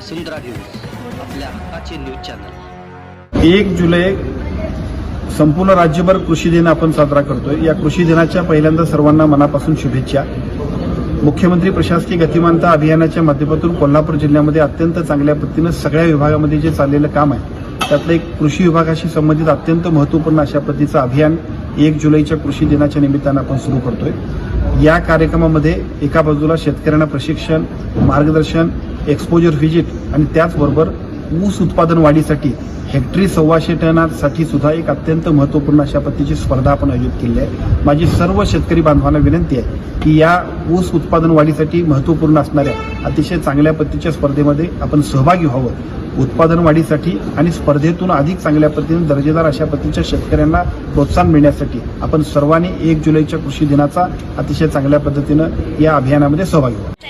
वसुंधरा news आपल्या हक्काचे news channel. एक जुलै संपूर्ण राज्यभर कृषी दिन आपण साजरा करतोय. या कृषी दिनाच्या पहिल्यांदा सर्वांना मनापासून शुभेच्छा. मुख्यमंत्री प्रशासकीय गतिमानता अभियानाच्या माध्यमातून कोल्हापूर जिल्ह्यामध्ये अत्यंत चांगल्या पद्धतीनं सगळ्या विभागामध्ये जे चाललेलं काम आहे त्यातलं एक कृषी विभागाशी संबंधित अत्यंत महत्त्वपूर्ण अशा पद्धतीचं अभियान एक जुलैच्या कृषी दिनाच्या निमित्तानं आपण सुरू करतोय. या कार्यक्रमामध्ये एका बाजूला शेतकऱ्यांना प्रशिक्षण मार्गदर्शन एक्सपोजर व्हिजिट आणि त्याचबरोबर ऊस उत्पादन वाढीसाठी हेक्टरी सव्वाशे टनासाठी सुद्धा एक अत्यंत महत्त्वपूर्ण अशा पद्धतीची स्पर्धा आपण आयोजित केली आहे. माझी सर्व शेतकरी बांधवांना विनंती आहे की या ऊस उत्पादन वाढीसाठी महत्त्वपूर्ण असणाऱ्या अतिशय चांगल्या पद्धतीच्या स्पर्धेमध्ये आपण सहभागी व्हावं. उत्पादन वाढीसाठी आणि स्पर्धेतून अधिक चांगल्या पद्धतीने दर्जेदार अशा पद्धतीच्या शेतकऱ्यांना प्रोत्साहन मिळण्यासाठी आपण सर्वांनी एक जुलैच्या कृषी दिनाचा अतिशय चांगल्या पद्धतीनं या अभियानामध्ये सहभागी व्हावं.